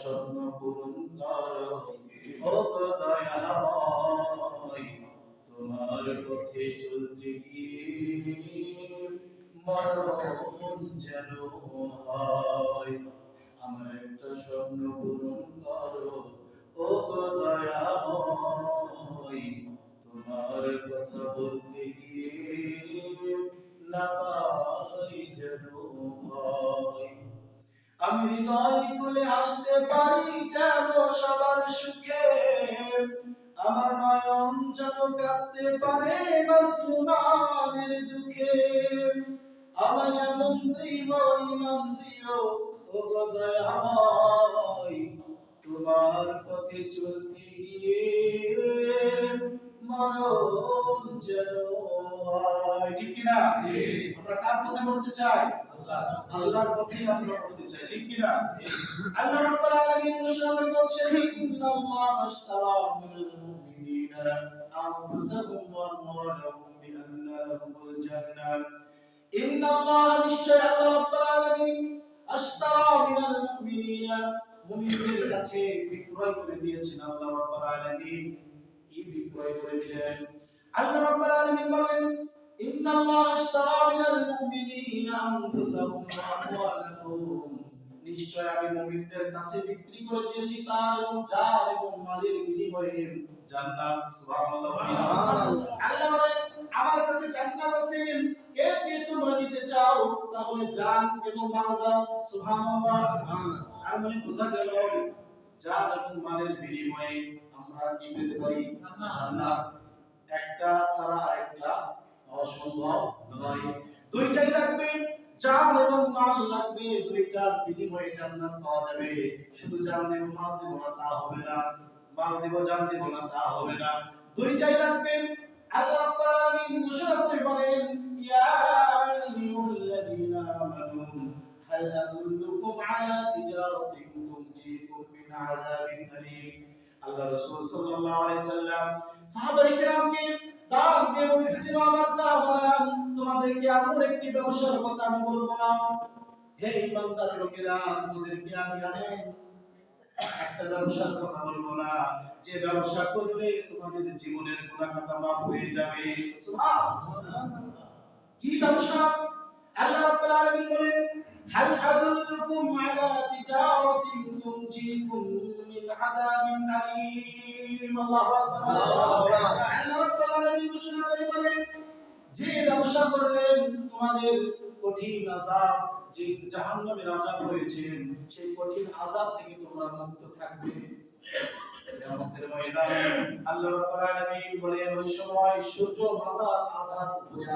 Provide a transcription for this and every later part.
স্বপ্ন পূরণ করো তোমার পথে চলতে গিয়ে মরণ যেন হয় আমার একটা স্বপ্ন পূরণ করো ও দয়াময় তোমার কথা বলতে গিয়ে না আমি হৃদয় খুলে আসতে পারি যেন সবার সুখে। আমার নয়ন যেন কাঁদতে পারে মাসলুমানের দুঃখে। আমায় এমন দৃঢ় ইমান দিও, ও গো দয়াময়, তোমার পথে চলতে গিয়ে মরণ যেন ঠিক কিনা? আমরা কার পথে মরতে চাই? আল্লাহর পথে আমরা মরতে চাই, ঠিক কিনা? আল্লাহ রাব্বুল আলামিন করে বলছেন, ইন্নাল্লাহ আশতারা মিনাল মুমিনিনা আনফুসাহুম ওয়া আমওয়ালাহুম বিআন্না লাহুমুল জান্নাহ ইন্নাল্লাহ নিশ্চয় আল্লাহ রাব্বুল আলামিন আশতারা মিনাল মুমিনিনা মুমিনদের কাছে বিক্রয় করে দিয়েছেন আল্লাহ রাব্বুল আলামিন। কি বিক্রয় করে আল্লাহ রাব্বুল আলামিন বলেন, ইন্নাল্লাহ আশতারা মিনাল মুমিনিনা আনফুসাহুম ওয়া আমওয়ালাহুম। নিশ্চয় আমি মুমিনদের কাছে বিক্রি করে দিয়েছি তার এবং যার এবং মালের বিনিময়ে জান্নাত। সুবহানাল্লাহ আল্লাহ বলেন, আমার কাছে জান্নাত আছে। কে কে তোমরা নিতে চাও, তাহলে জান এবং মাল দাও। সুবহানাল্লাহ আর মানে বোঝা গেল, জান এবং মালের বিনিময়ে আমরা কি পেতে পারি? জান্নাত। একটা ছাড়া আরেকটা অসম্ভব নয়। দুইটাই লাগবে, জান এবং মাল লাগবে, দুইটার বিনিময়ে জান্নাত পাওয়া যাবে। শুধু জান দেব, মাল দেব না, তা হবে না। মাল দেব, জান দেব না, তা হবে না। দুইটাই লাগবে, আল্লাহ রাব্বুল আলামিন ঘোষণা করে বলেন, ইয়া আইয়ুহাল্লাযীনা আমানু, হাল আলা তিজারাতিন তুনজিকুম মিন আযাবিন আলীম। আল্লাহ রাসূল সাল্লাল্লাহু আলাইহি সাল্লাম সাহাবায়ে কেরামকে ডাক দিয়ে আমার সাহাবারা, তোমাদেরকে একটি ব্যবসার কথা আমি বলব না। হে ইমানদার লোকেরা আমি একটা ব্যবসার কথা বলব না। যে ব্যবসা করলে তোমাদের জীবনের গুনাহ খাতা মাফ হয়ে যাবে। সুবহানাল্লাহ। কি ব্যবসা? আল্লাহ রাব্বুল আলামিন বলেন, হাল আদুল্লুকুম আলা তিজারাতিন তুনজিকুম যে ব্যবসা করলেন তোমাদের কঠিন আযাব, যে জাহান্নামের আযাব রয়েছে সেই কঠিন আযাব থেকে তোমরা মুক্ত থাকবে। কিয়ামতের ওই সময় সূর্য মাথার আধার উপরে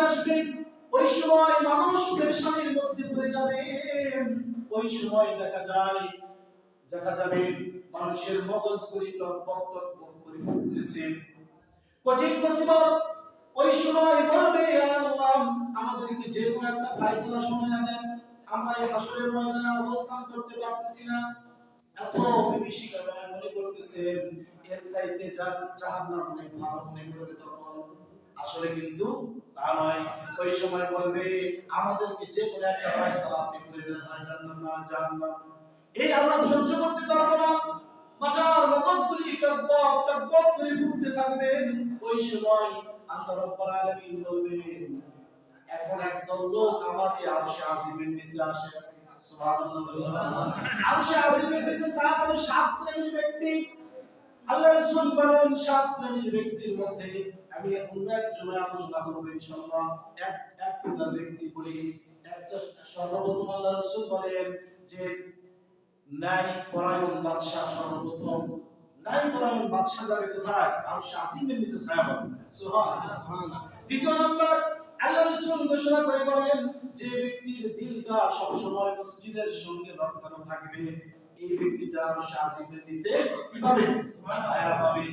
আসবে। মানুষ পেরেশানির মধ্যে পড়ে যাবে। ওই সময় দেখা যায়, দেখা যাবে মানুষের মগজগুলি টকবক করে কঠিন মুসিবত, ওই সময় বলবে আমাদেরকে যে কোনো একটা ফয়সালা দেন। আমরা এই ময়দানে অবস্থান করতে পারতেছি না। এত বিভীষিকাময় মনে করতেছে। এর চাইতে অনেক ভালো মনে করবে তখন। আসলে কিন্তু তা নয়। ওই সময় বলবে, আমাদেরকে যে কোনো একটা আপনি করে দেন হয় জান্নাত না এই সহ্য করতে পারব না। মাথার মগজগুলি করে ফুটতে থাকবেন ওই সময় আল্লাহ আলামিন বলবেন, এখন একদল লোক আমাদের আরশে আজিমের নিচে আসে। আরশে আজিমের নিচে সাত শ্রেণির ব্যক্তি। আল্লাহ রাসূল বলেন, সাত শ্রেণির ব্যক্তির মধ্যে আমি অন্য একজনের আলোচনা করব এক এক ব্যক্তি বলি, একটা সর্বপ্রথম আল্লাহ বলেন যে পরায়ণ বাদশাহ সর্বপ্রথম। পরায়ণ বাদশাহ যাবে কোথায়? নিচে ছায়া পাবে দ্বিতীয় নম্বর, আল্লাহ ঘোষণা করে বলেন যে, ব্যক্তির দিলটা সবসময় মসজিদের সঙ্গে লটকানো থাকবে। এই ব্যক্তিটা আরশে আজিমের নিচে কি পাবে, ছায়া পাবে।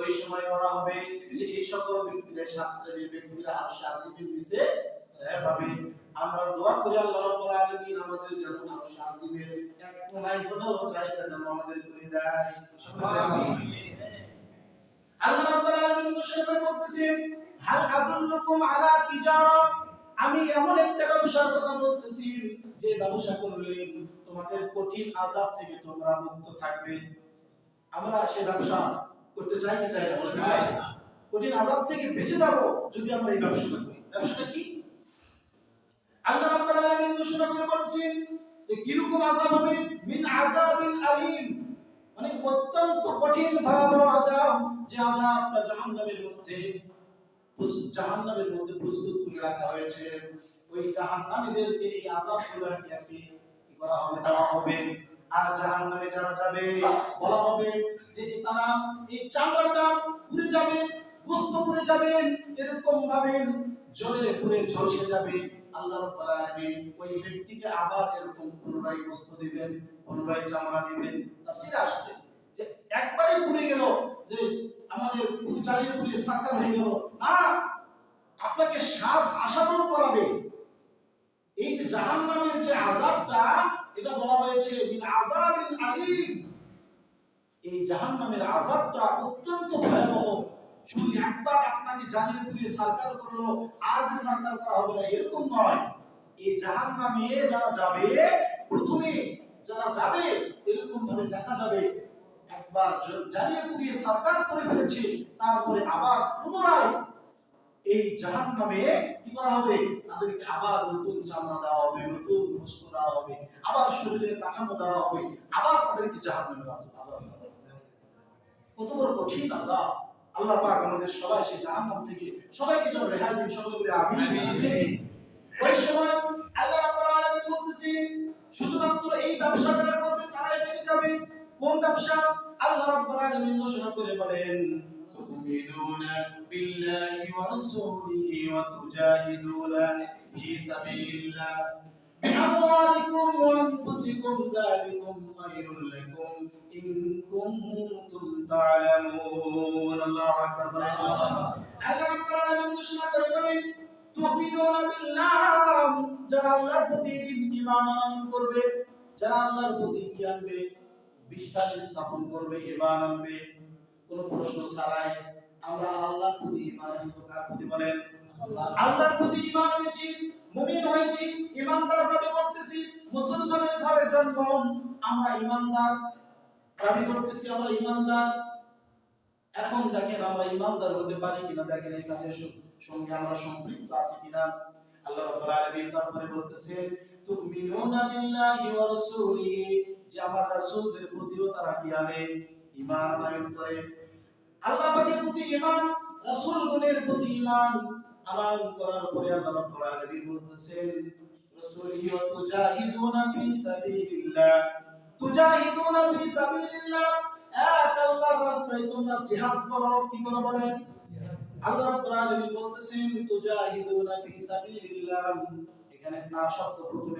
ওই সময় বলা হবে যে এই সকল ব্যক্তিরা, সাত শ্রেণির ব্যক্তিরা আরশে আজিমের নিচে ছায়া পাবে। আমরা দোয়া করি আল্লাহ রাব্বুল আলামিন আমাদের যেন আরশে আজিমের এক কোনায় হলেও জায়গা যেন আমাদের করে দেয়। আমিন আল্লাহ রাব্বুল আলামিন ঘোষণা করে বলতেছেন হাল আদুল্লুকুম আলা তিজারা? আমি এমন একটা ব্যবসার কথা বলতেছি, যে ব্যবসা করলে তোমাদের কঠিন আযাব থেকে তোমরা মুক্ত থাকবে। আমরা সে ব্যবসা করতে চাই কি চাই না কঠিন আযাব থেকে বেঁচে যাব যদি আমরা এই ব্যবসাটা করি। ব্যবসাটা কি? আল্লাহ রাব্বুল আলামিন ঘোষণা করে বলছেন যে, কীরকম আযাব হবে? মিন আযাবিন আলিম। মানে অত্যন্ত কঠিন ভয়াবহ আযাব যে আযাবটা জাহান্নামের মধ্যে জাহান্নামের মধ্যে প্রস্তুত করে রাখা হয়েছে। ওই জাহান্নামীদেরকে এই আযাবগুলো একে একে করা হবে? দেওয়া হবে। আর জাহান্নামে যারা যাবে, বলা হবে যে তারা এই চামড়াটা পুড়ে যাবে, গোস্ত পুড়ে যাবে, এরকম ভাবে জ্বলে পুড়ে ঝলসে যাবে। আল্লাহ রাব্বুল আলামিন ওই ব্যক্তিকে আবার এরকম পুনরায় গোস্ত দিবেন, পুনরায় চামড়া দিবেন। তাফসীরে আসছে যে একবারে পুড়ে গেল, যে আমাদের চালিয়ে পুড়ে সাকার হয়ে গেল। না, আপনাকে স্বাদ আসাদন করাবে। এই যে জাহান্নামের যে আযাবটা এটা বলা হয়েছে, মিন আযাবিন আলিম। এই অত্যন্ত ভয়াবহ। শুধু একবার আপনাকে জানিয়ে পুড়িয়ে সরকার করল, আর সরকার করা হবে না, এরকম নয়। এই জাহান্নামে যারা যাবে, প্রথমে যারা যাবে, এরকম ভাবে দেখা যাবে। একবার জ্বালিয়ে পুড়িয়ে সরকার করে ফেলেছে, তারপরে আবার পুনরায় এই জাহান্নামে কি করা হবে? তাদেরকে আবার নতুন চামড়া দেওয়া হবে, নতুন বস্তু দেওয়া হবে। আবার শরীরের কাঠামো দেওয়া হবে আবার তাদেরকে জাহান্নামে আজাব দেওয়া হবে কত বড় কঠিন আজাব আল্লাহ পাক আমাদের সবাই সেই জাহান্নাম থেকে সবাইকে যেন রেহাই দিন সকলে বলে আমিন আমিন। ওই সময় আল্লাহ রাব্বুল আলামিন বলতেছেন শুধুমাত্র এই ব্যবসা যারা করবে তারাই বেঁচে যাবে কোন ব্যবসা আল্লাহ রাব্বুল আলামিন ঘোষণা করে বলেন تؤمنون بالله ورسوله وتجاهدون في سبيل الله بأموالكم وأنفسكم ذلكم خير لكم إن كنتم تعلمون الله أكبر আল্লাহ রাব্বুল আলামিন ঘোষণা করে বলেন তুমিনুনা বিল্লাহ যারা আল্লাহর প্রতি ঈমান আনয়ন করবে যারা আল্লাহর প্রতি কি আনবে বিশ্বাস স্থাপন করবে ঈমান আনবে কোনো প্রশ্ন ছাড়াই আমরা আল্লাহর প্রতি ঈমান আনবো কার প্রতি বলেন আল্লাহর প্রতি ঈমান এনেছি মুমিন হয়েছি, ঈমানদার দাবি করতেছি, মুসলমানের ঘরে জন্ম আমরা ঈমানদার, দাবি করতেছি আমরা ঈমানদার। এখন দেখেন আমরা ইমানদার হতে পারি কিনা, দেখেন এই কাজের সঙ্গে আমরা সম্পৃক্ত আছি কিনা। আল্লাহ রাব্বুল আলামিন তারপরে বলতেছেন তুমিনুনা বিল্লাহি ওয়া রাসূলিহি যে আমার রাসূলদের প্রতিও তারা কি আনে? ঈমান আনয়ন করে। আল্লাহ পাকের প্রতি ঈমান, রাসূলগণের প্রতি ঈমান। আনয়ন করার পরে আল্লাহ রাব্বুল আলামিন বলতেছেন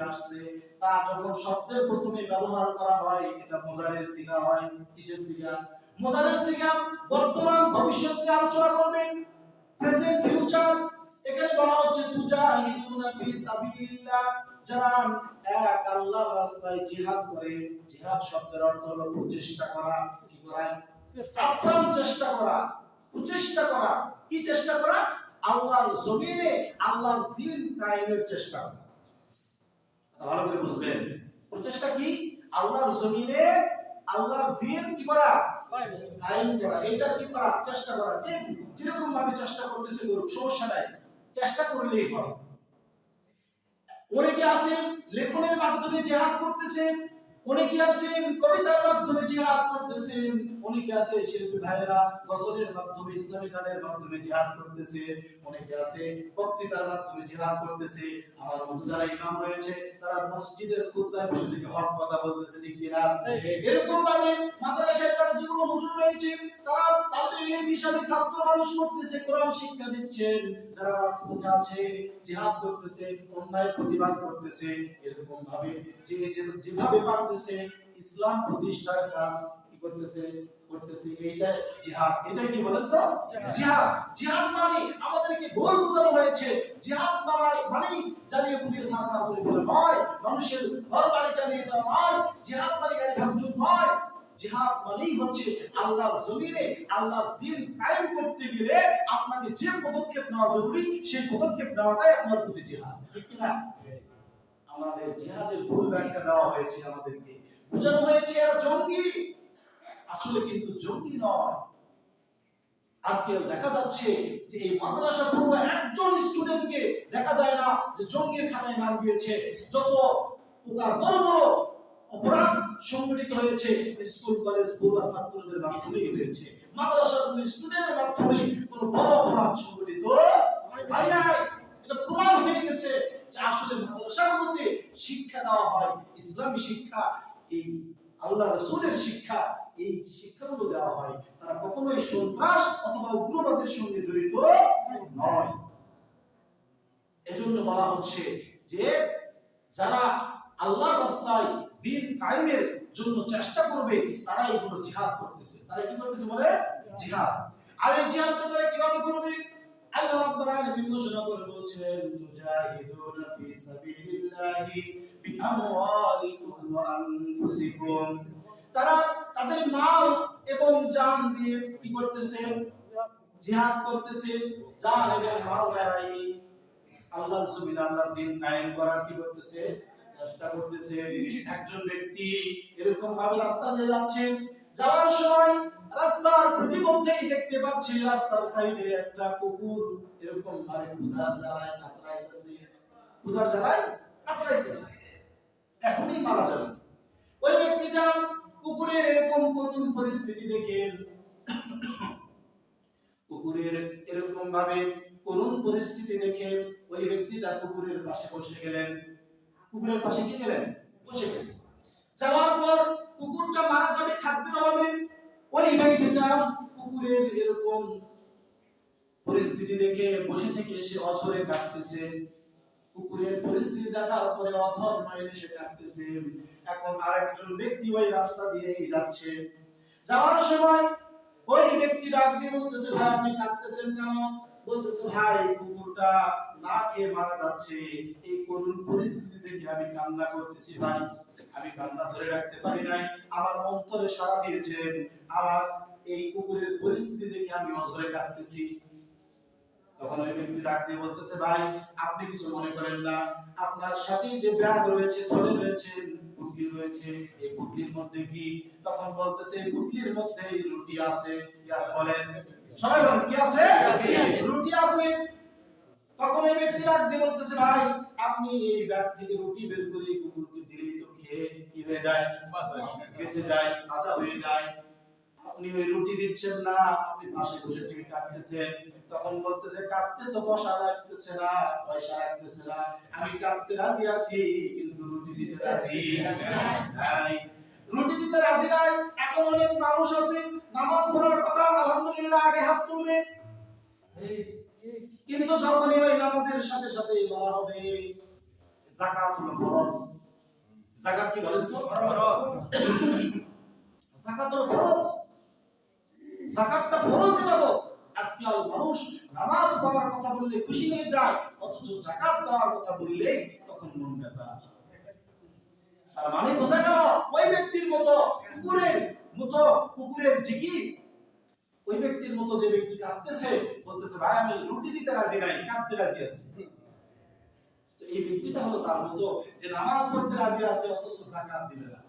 আসছে। তা যখন শব্দের প্রথমে ব্যবহার করা হয়, এটা মুজারের সিগা হয়। কিসের সিগা? মুজারের সিগা বর্তমান ভবিষ্যৎকে আলোচনা করবে, প্রেজেন্ট ফিউচার এখানে বলা হচ্ছে ফি সাবিলিল্লাহ, যারা এক আল্লাহর রাস্তায় জিহাদ করে। জিহাদ শব্দের অর্থ হলো প্রচেষ্টা করা। কি করা? আপ্রাণ চেষ্টা করা। প্রচেষ্টা করা। কি চেষ্টা করা? আল্লাহর জমিনে আল্লাহর দিন কায়েমের চেষ্টা করা। ভালো করে বুঝবেন। প্রচেষ্টা কি? আল্লাহর জমিনে আল্লাহর দিন কি করা? কায়েম করা। এটা কি করা? চেষ্টা করা। যে যেরকম ভাবে চেষ্টা করতেছে সমস্যা নাই। চেষ্টা করলেই হয় অনেকে আছেন লেখনের মাধ্যমে জিহাদ করতেছেন অনেকে আছেন কবিতার মাধ্যমে জিহাদ করতেছেন অনেকে আছে শিল্পী ভাইয়েরা গজলের মাধ্যমে, ইসলামী গানের মাধ্যমে জিহাদ করতেছে, অনেকে আছে বক্তৃতার মাধ্যমে জিহাদ করতেছে। আমার মতো যারা ইমাম রয়েছে, তারা মসজিদের খুতবায় বসে থেকে হক কথা বলতেছে, ঠিক কিনা এরকম ভাবে মাদ্রাসায় যারা যেগুলো হুজুর রয়েছে, তারা তাদের হিসাবে ছাত্র মানুষ করতেছে, কোরআন শিক্ষা দিচ্ছেন। যারা রাজপথে আছে, জিহাদ করতেছে, অন্যায় প্রতিবাদ করতেছে এরকম ভাবে যে যেভাবে পারতেছে, ইসলাম প্রতিষ্ঠার কাজ করতেছে করতেছে এইটা জিহাদ। এটাই কি বলেন তো? জিহাদ। জিহাদ। মানে আমাদেরকে ভুল বোঝানো হয়েছে। জিহাদ মানে মানে জ্বালিয়ে পুড়িয়ে সারকার করে ফেলা নয় মানুষের ঘর বাড়ি জ্বালিয়ে দেওয়া নয়। জিহাদ মানে গাড়ি ভাঙচুর নয়। জিহাদ মানেই হচ্ছে আল্লাহর জমিনে আল্লাহর দিন কায়েম করতে গেলে আপনাকে যে পদক্ষেপ নেওয়া জরুরি সেই পদক্ষেপ নেওয়াটাই আপনার প্রতি জিহাদ। আমাদের জিহাদের ভুল ব্যাখ্যা দেওয়া হয়েছে আমাদেরকে। বোঝানো হয়েছে এরা জঙ্গি। আসলে কিন্তু জঙ্গি নয়। আজকে দেখা যাচ্ছে যে এই মাদ্রাসা পড়ুয়া একজন স্টুডেন্টকে দেখা যায় না যে জঙ্গির খাতায় নাম দিয়েছে। যত প্রকার বড় বড় অপরাধ সংগঠিত হয়েছে, স্কুল, কলেজ, পড়ুয়া ছাত্রদের মাধ্যমেই হয়েছে। মাদ্রাসাগুলির স্টুডেন্টের মাধ্যমে কোনো বড় অপরাধ সংগঠিত হয় নাই। এটা প্রমাণ হয়ে গেছে যে আসলে মাদ্রাসাগুলোতে শিক্ষা দেওয়া হয়, ইসলামী শিক্ষা, এই আল্লাহ রসুলের শিক্ষা এই শিক্ষাগুলো দেওয়া হয়, তারা কখনোই সন্ত্রাস অথবা উগ্রবাদের সঙ্গে জড়িত নয়। এজন্য বলা হচ্ছে যে, যারা আল্লাহর রাস্তায় দিন কায়েমের জন্য চেষ্টা করবে, তারাই হলো জিহাদ করতেছে। তারা কি করতেছে বলে? জিহাদ। আর এই জিহাদটা তারা কীভাবে করবে? আল্লাহ রাব্বুল আলামিন ঘোষণা করে বলছেন, তুজাহিদুনা ফি সাবিলিল্লাহি বিআমওয়ালিকুম ওয়া আনফুসিকুম। তারা তাদের মাল এবং জান দিয়ে কি করতেছে? জিহাদ করতেছে। জান এবং মাল দ্বারাই আল্লাহর জমিনে আল্লাহর দিন কায়েম করার কি করতেছে? চেষ্টা করতেছে। একজন ব্যক্তি এরকম ভাবে রাস্তা দিয়ে যাচ্ছে। যাওয়ার সময় রাস্তার প্রতিমধ্যেই দেখতে পাচ্ছি রাস্তার সাইডে একটা কুকুর এরকম ভাবে ক্ষুধার জ্বালায়, কাতরাইতেছে। ক্ষুধার জ্বালায়, কাতরাইতেছে। এখনই মারা যাবে। ওই ব্যক্তিটা কুকুরের এরকম করুণ পরিস্থিতি দেখে কুকুরের এরকম ভাবে করুণ পরিস্থিতি দেখে ওই ব্যক্তিটা কুকুরের পাশে বসে গেলেন। কুকুরের পাশে কি গেলেন? বসে গেলেন। যাওয়ার পর কুকুরটা মারা যাবে খাদ্যের অভাবে। ওই ব্যক্তিটা কুকুরের এরকম পরিস্থিতি দেখে বসে থেকে এসে অঝরে কাটতেছে কুকুরের পরিস্থিতি দেখার পরে অধর মাইলে সে কাটতেছে এখন আরেকজন ব্যক্তি ওই রাস্তা দিয়েই যাচ্ছে। যাওয়ার সময় ওই ব্যক্তি ডাক দিয়ে বলতেছে, ভাই, আপনি কাঁদতেছেন কেন? বলতেছে, ভাই, কুকুরটা না খেয়ে মারা যাচ্ছে। এই করুণ পরিস্থিতি দেখে আমি কান্না করতেছি, ভাই। আমি কান্না ধরে রাখতে পারি নাই। আমার অন্তরে সাড়া দিয়েছেন। আমার এই কুকুরের পরিস্থিতি দেখে আমি অঝরে কাঁদতেছি। তখন ওই ব্যক্তি ডাক দিয়ে বলতেছে ভাই আপনি কিছু মনে করেন না। আপনার সাথে যে ব্যাগ রয়েছে থলে রয়েছে পুটলি রয়েছে এই পুটলির মধ্যে কি? তখন বলতেছে এই পুটলির মধ্যে রুটি আছে। কি আছে বলেন? সবাই বলেন কি আছে? রুটি আছে। তখন এই ব্যক্তি ডাক দিয়ে বলতেছে ভাই আপনি এই ব্যাগ থেকে রুটি বের করে কুকুরকে দিলেই তো খেয়ে কি হয়ে যায়? বেঁচে যায় তাজা হয়ে যায়। আপনি ওই রুটি দিচ্ছেন না আপনি পাশে বসে থেকে কাটতেছেন তখন বলতেছে, কাঁদতে তো বসা লাগতেছে না, পয়সা লাগতেছে না। আমি কাঁদতে রাজি আছি, কিন্তু রুটি দিতে রাজি নাই। রুটি দিতে রাজি নাই। এখন অনেক মানুষ আছে, নামাজ পড়ার কথা আলহামদুলিল্লাহ আগে হাত তুলবে। কিন্তু যখনই ওই নামাজের সাথে সাথে বলা হবে যাকাত হলো ফরজ। যাকাত কি বলেন তো? যাকাত হলো ফরজ। যাকাতটা ফরজ ইবাদত আজকাল মানুষ নামাজ পড়ার কথা বললে খুশি হয়ে যায়, অথচ যাকাত দেওয়ার কথা বললে তখন মন বেজার। তার মানে বোঝা গেল, ওই ব্যক্তির মতো কুকুরের মতো কুকুরের জিকি ওই ব্যক্তির মতো যে ব্যক্তি কাঁদতেছে, বলতেছে, ভাই, আমি রুটি দিতে রাজি নাই, কাঁদতে রাজি আছি। এই ব্যক্তিটা হলো তার মতো যে নামাজ পড়তে রাজি আছে, অথচ যাকাত দিবে না।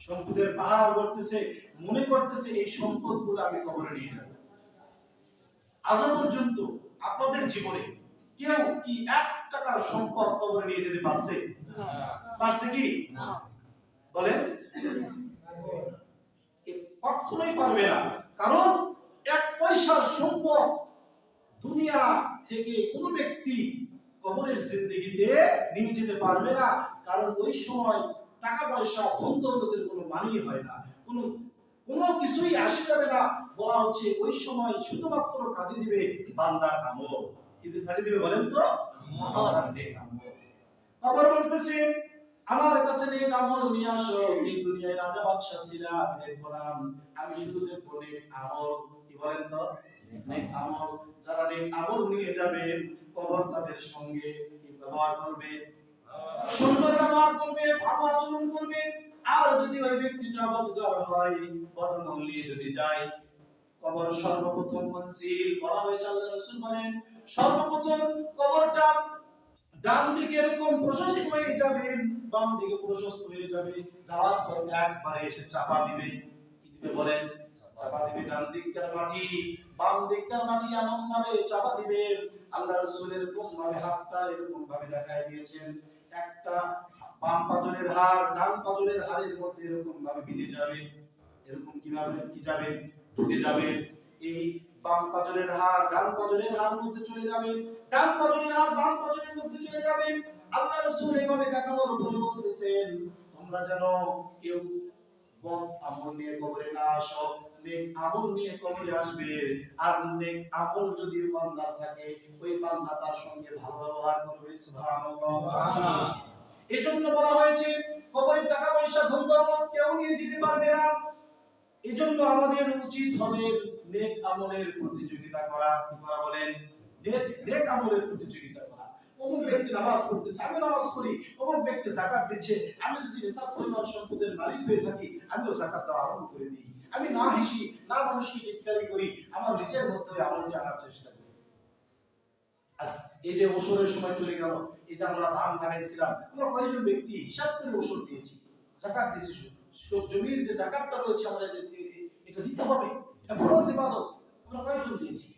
সম্পদের পাহাড় করতেছে মনে করতেছে, এই সম্পদগুলো আমি কবরে নিয়ে যাব। আজও পর্যন্ত আপনাদের জীবনে কেউ কি এক টাকার সম্পদ কবরে নিয়ে যেতে পারছে? পারছে কি? বলেন। কখনোই পারবে না। কারণ এক পয়সার সম্পদ দুনিয়া থেকে কোনো ব্যক্তি কবরের জিন্দগিতে নিয়ে যেতে পারবে না। কারণ ওই সময় টাকা পয়সা ধন দৌলতের কোনো মানই হয় না। কোনো কোনো কিছুই আসে যাবে না। বলা হচ্ছে ওই সময় শুধুমাত্র কাজে দিবে বান্দার আমল। কিন্তু কাজে দিবে বলেন তো? বান্দার বলতেছে, আমার কাছে নেক আমল নিয়ে আসো, এই দুনিয়ায় রাজা বাদশা ছিলাম দেখব না আমি শুধু দেখব নেক আমল। কি বলেন তো? নেক আমল। যারা নেক আমল নিয়ে যাবে, কবর তাদের সঙ্গে ব্যবহার করবে? সুন্দর ব্যবহার করবে, ভালো আচরণ করবে। আর যদি ওই ব্যক্তিটা বদগার হয় বদমল নিয়ে যদি যায় কবর সর্বপ্রথম মঞ্জিল বলা হয়েছে আল্লাহ রাসূল বলেন। সর্বপ্রথম কবরটা ডান দিকে এরকম প্রশস্ত হয়ে যাবে বাম দিকে প্রশস্ত হয়ে যাবে। যাওয়ার পর একবারে এসে চাপা দিবে। কি দিবে বলেন? চাপা দিবে ডান দিককার মাটি বাম দিককার মাটি এমন ভাবে চাপা দিবে। আল্লাহ রাসূল এরকম ভাবে হাতটা এরকম ভাবে দেখায় দিয়েছেন। একটা বাম পাজরের হাড়, ডান পাজরের হাড়ের মধ্যে এরকম ভাবে বিঁধে যাবে। এরকম কীভাবে? কি যাবে? ঢুকে যাবে। এই বাম পাজরের হাড় ডান পাজরের হাড় মধ্যে চলে যাবে। ডান পাজরের হাড় বাম পাজরের মধ্যে চলে যাবে। আল্লাহ রাসূল এইভাবে দেখানোর পরে বলতেছেন তোমরা যেন কেউ বদ আমল নিয়ে কবরে না আসো। নেক আমল নিয়ে কবরে আসবে। আর নেক আমল যদি বান্দার থাকে ওই বান্দা তার সঙ্গে ভালো ব্যবহার করবে। সুবহানাল্লাহ। এজন্য বলা হয়েছে কবরের টাকা পয়সা ধন দৌলত কেউ নিয়ে যেতে পারবে না। এজন্য আমাদের উচিত হবে নেক আমলের প্রতিযোগিতা করা। করা বলেন? নেক আমলের প্রতিযোগিতা করা। অমুক ব্যক্তি নামাজ আমি নামাজ অমুক ব্যক্তি জাকাত দিচ্ছে, আমি যদি পরিমাণ সম্পদের মালিক হয়ে থাকি, আমিও জাকাত দেওয়া আরম্ভ করে দিই। আমি না হিসি, না মানুষকে টিটকারি করি, আমার নিজের মধ্যে চেষ্টা করি। এই যে ওসরের সময় চলে গেল, এই যে আমরা ধান লাগাইছিলাম আমরা কয়েকজন ব্যক্তি হিসাব করে ওসর দিয়েছি? জাকাত দিয়েছি সব জমির যে জাকাতটা রয়েছে আমরা এ- এটা দিতে হবে। এটা ফরজ ইবাদত। আমরা কয়েকজন দিয়েছি?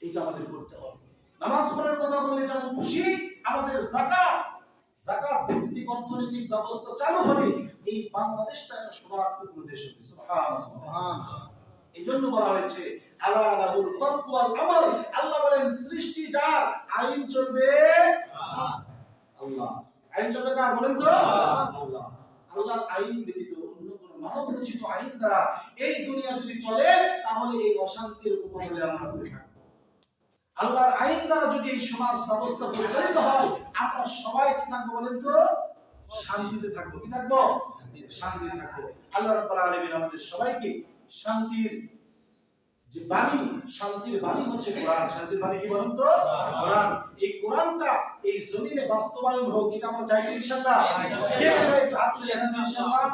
এটা আমাদের করতে হবে। নামাজ পড়ার কথা বললে যেমন খুশি আমাদের জাকাত জাকাত ভিত্তিক অর্থনৈতিক ব্যবস্থা চালু হলে এই বাংলাদেশটা একটা সমাজটুকু দেশ হবে। সুবহানাল্লাহ। এই জন্য বলা হয়েছে আলা লাহুল খালকু ওয়াল আমাল। আল্লাহ বলেন সৃষ্টি যার আইন চলবে। আল্লাহ। আইন চলবে কার? বলেন তো। আল্লাহ। আল্লাহর আইন ব্যতীত অন্য কোনো মানব রচিত আইন দ্বারা এই দুনিয়া যদি চলে, তাহলে এই অশান্তির উপমূলে আমরা পড়ে থাকব। আল্লাহর আইন দ্বারা যদি এই সমাজ ব্যবস্থা পরিচালিত হয়, আমরা সবাই কি থাকব বলেন তো? শান্তিতে থাকব। কি থাকব? শান্তিতে থাকব। আল্লাহ রাব্বুল আলামিন আমাদের সবাইকে শান্তির যে বাণী, শান্তির বাণী হচ্ছে কোরআন। শান্তির বাণী কি বলেন তো? কোরআন। এই কোরআনটা এই জমিনে বাস্তবায়ন হোক এটা আমরা চাই তো ইনশাআল্লাহ। কে চাই একটু হাত তুলে ইনশাআল্লাহ?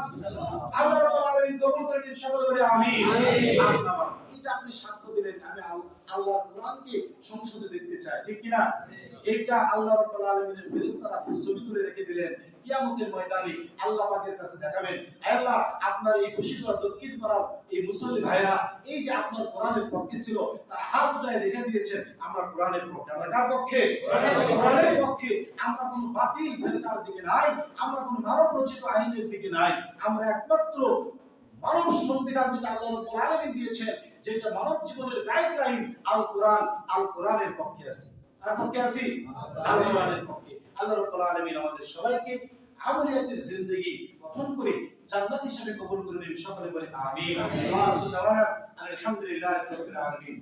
আল্লাহ রাব্বুল আলামিন কবুল করেন ইনশাআল্লাহ বলে আমিন। আমিন। এই যে আপনি সাক্ষ্য দিলেন আমি আল- আল্লাহর কোরআনকে সংসদে দেখতে চাই ঠিক কিনা? এইটা আল্লাহ রাব্বুল আলামিনের ফেরেশতারা আপনি ছবি তুলে রেখে দিলেন। কিয়ামতের ময়দানে আল্লাহ পাকের কাছে দেখাবেন আল্লাহ আপনার এই বসিরা দক্ষিণ পাড়ার এই মুসল্লি ভাইরা এই যে আপনার কোরআনের পক্ষে ছিল তার হাত উঠায় দেখে দিয়েছেন আমরা কোরআনের পক্ষে। আমরা কার পক্ষে? কোরআনের পক্ষে। আমরা কোনো বাতিল ফেরকার দিকে নাই আমরা কোনো মানব রচিত আইনের দিকে নাই। আমরা একমাত্র মানব সংবিধান যেটা আল্লাহ রাব্বুল আলামিন দিয়েছেন যেটা মানব জীবনের গাইডলাইন আল কোরআন। আল কোরআনের পক্ষে আছে। আর পক্ষে আছি? আল কোরআনের পক্ষে। আল্লাহ রাব্বুল আলামিন আমাদের সবাইকে আমলিয়াতের জিন্দগি গঠন করে জান্নাত হিসেবে কবুল করে নিন। সকলে বলে আমিন। আল্লাহু আলহামদুলিল্লাহ রাব্বিল আলামিন।